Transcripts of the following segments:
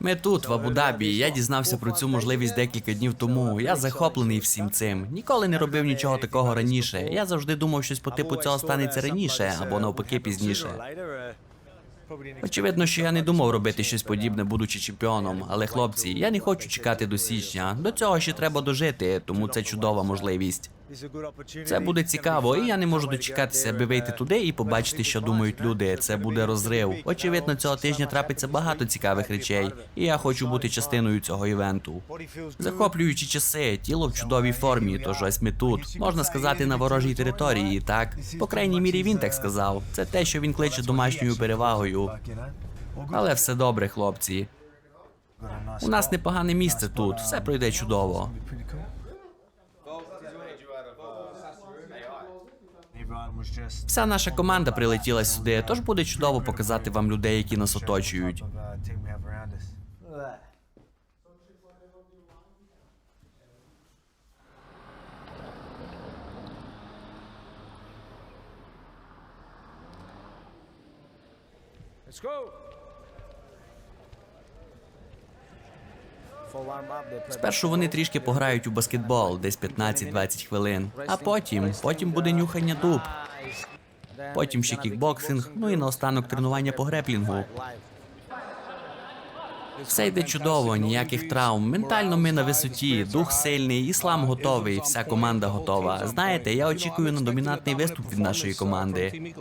Ми тут, в Абу-Дабі. Я дізнався про цю можливість декілька днів тому. Я захоплений всім цим. Ніколи не робив нічого такого раніше. Я завжди думав, щось по типу цього станеться раніше або навпаки пізніше. Очевидно, що я не думав робити щось подібне, будучи чемпіоном. Але хлопці, я не хочу чекати до січня. До цього ще треба дожити, тому це чудова можливість. Це буде цікаво, і я не можу дочекатися, аби вийти туди і побачити, що думають люди. Це буде розрив. Очевидно, цього тижня трапиться багато цікавих речей, і я хочу бути частиною цього івенту. Захоплюючі часи, тіло в чудовій формі, тож ось ми тут. Можна сказати, на ворожій території, так? По крайній мірі він так сказав. Це те, що він кличе домашньою перевагою. Але все добре, хлопці. У нас непогане місце тут, все пройде чудово. Вся наша команда прилетіла сюди, тож буде чудово показати вам людей, які нас оточують. Спершу вони трішки пограють у баскетбол, десь 15-20 хвилин. А потім, потім буде нюхання дуб. Потім ще кікбоксинг, ну і наостанок тренування по греплінгу. Все йде чудово, ніяких травм. Ментально ми на висоті, дух сильний, іслам готовий, вся команда готова. Знаєте, я очікую на домінантний виступ від нашої команди.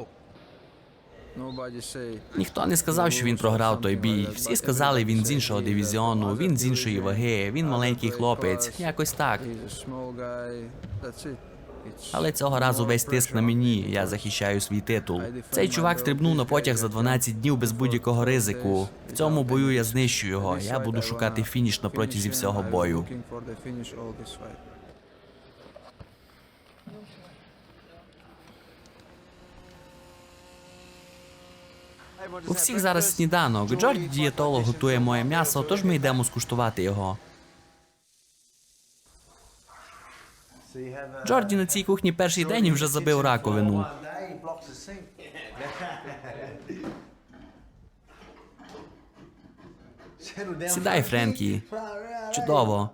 Ніхто не сказав, що він програв той бій. Всі сказали, він з іншого дивізіону, він з іншої ваги, він маленький хлопець. Якось так. Але цього разу весь тиск на мені. Я захищаю свій титул. Цей чувак стрибнув на потяг за 12 днів без будь-якого ризику. В цьому бою я знищу його. Я буду шукати фініш на протязі всього бою. У всіх зараз сніданок. Джордж дієтолог готує моє м'ясо, тож ми йдемо скуштувати його. Джорді на цій кухні перший день і вже забив раковину. Сідай, Френкі. Чудово.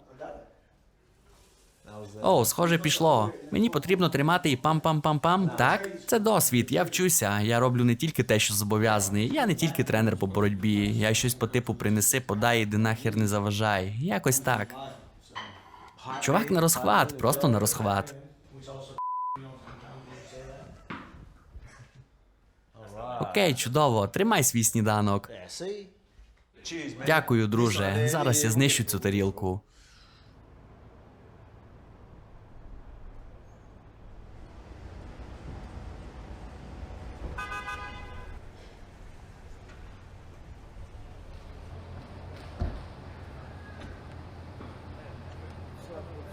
О, схоже, пішло. Мені потрібно тримати і пам-пам-пам-пам. Так, це досвід. Я вчуся. Я роблю не тільки те, що зобов'язаний. Я не тільки тренер по боротьбі. Я щось по типу принеси, подай, іди нахер не заважай. Якось так. Чувак на розхват, просто на розхват. Окей, чудово. Тримай свій сніданок. Дякую, друже. Зараз я знищу цю тарілку.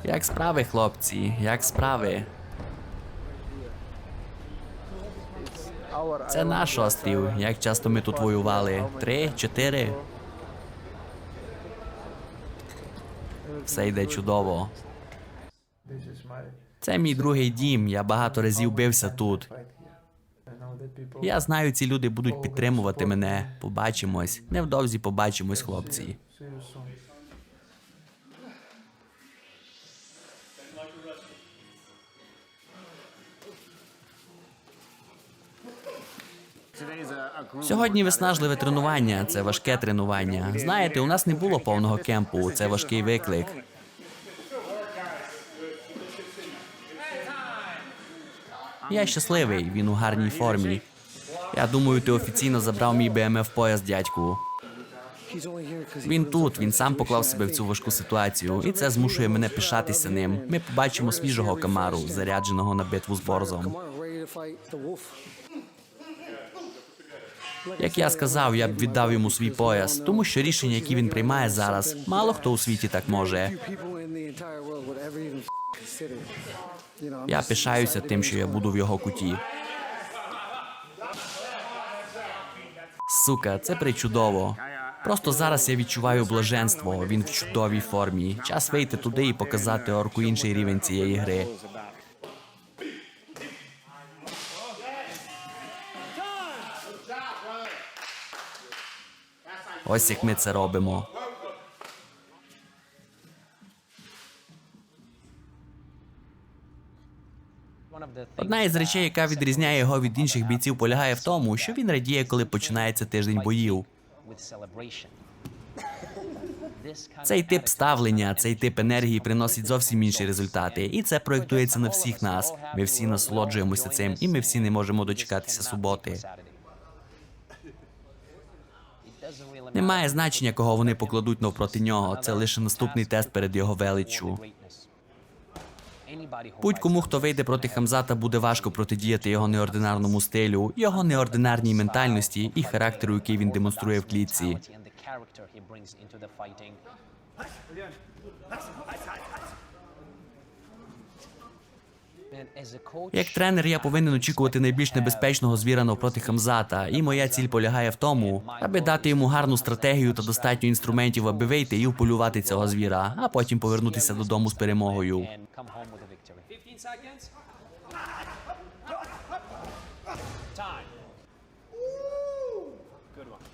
Як справи, хлопці? Як справи? Це наш острів. Як часто ми тут воювали? Три, чотири. Все йде чудово. Це мій другий дім. Я багато разів бився тут. Я знаю, ці люди будуть підтримувати мене. Побачимось. Невдовзі побачимось, хлопці. Сьогодні виснажливе тренування. Це важке тренування. Знаєте, у нас не було повного кемпу. Це важкий виклик. Я щасливий, він у гарній формі. Я думаю, ти офіційно забрав мій БМФ пояс, дядьку. Він тут, він сам поклав себе в цю важку ситуацію, і це змушує мене пишатися ним. Ми побачимо свіжого камару, зарядженого на битву з борзом. Як я сказав, я б віддав йому свій пояс, тому що рішення, які він приймає зараз, мало хто у світі так може. Я пишаюся тим, що я буду в його куті. Сука, це причудово. Просто зараз я відчуваю блаженство. Він в чудовій формі. Час вийти туди і показати орку інший рівень цієї гри. Ось як ми це робимо. Одна із речей, яка відрізняє його від інших бійців, полягає в тому, що він радіє, коли починається тиждень боїв. Цей тип ставлення, цей тип енергії приносить зовсім інші результати, і це проєктується на всіх нас. Ми всі насолоджуємося цим, і ми всі не можемо дочекатися суботи. Немає значення, кого вони покладуть навпроти нього. Це лише наступний тест перед його величчю. Будь-кому, хто вийде проти Хамзата, буде важко протидіяти його неординарному стилю, його неординарній ментальності і характеру, який він демонструє в клітці. Як тренер, я повинен очікувати найбільш небезпечного звіра навпроти Хамзата, і моя ціль полягає в тому, аби дати йому гарну стратегію та достатньо інструментів, аби вийти і вполювати цього звіра, а потім повернутися додому з перемогою. 15 seconds. Time. Good one.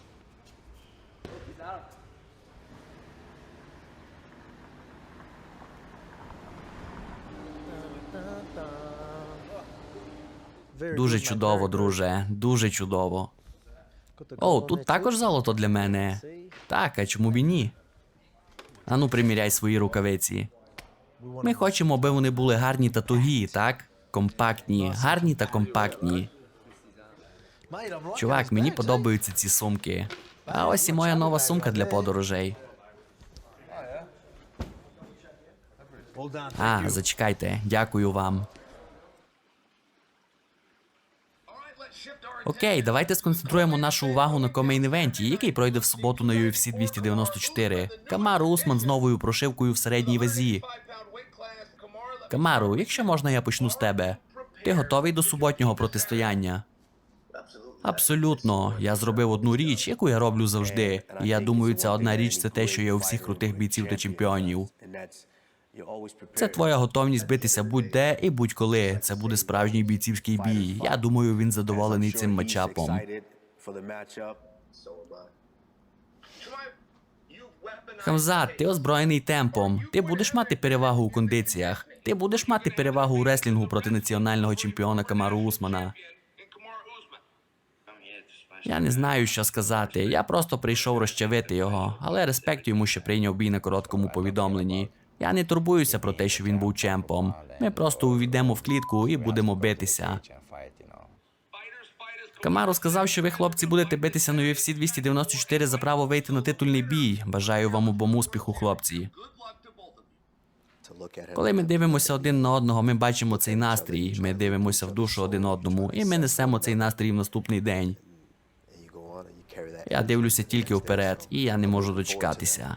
Дуже чудово, друже, дуже чудово. О, тут також золото для мене. Так, а чому б і ні? Ану, приміряй свої рукавиці. Ми хочемо, аби вони були гарні та тугі, так? Компактні, гарні та компактні. Чувак, мені подобаються ці сумки. А ось і моя нова сумка для подорожей. А, зачекайте, дякую вам. Окей, давайте сконцентруємо нашу увагу на комейн-івенті, який пройде в суботу на UFC 294. Камару Усман з новою прошивкою в середній вазі. Камару, якщо можна, я почну з тебе. Ти готовий до суботнього протистояння? Абсолютно. Я зробив одну річ, яку я роблю завжди. І я думаю, ця одна річ це те, що є у всіх крутих бійців та чемпіонів. Це твоя готовність битися будь-де і будь-коли. Це буде справжній бійцівський бій. Я думаю, він задоволений цим матчапом. Хамзат, ти озброєний темпом. Ти будеш мати перевагу у кондиціях. Ти будеш мати перевагу у реслінгу проти національного чемпіона Камару Усмана. Я не знаю, що сказати. Я просто прийшов розчавити його, але респект йому, що прийняв бій на короткому повідомленні. Я не турбуюся про те, що він був чемпом. Ми просто увійдемо в клітку і будемо битися. Камару сказав, що ви, хлопці, будете битися на UFC 294 за право вийти на титульний бій. Бажаю вам обом успіху, хлопці. Коли ми дивимося один на одного, ми бачимо цей настрій. Ми дивимося в душу один одному, і ми несемо цей настрій в наступний день. Я дивлюся тільки вперед, і я не можу дочекатися.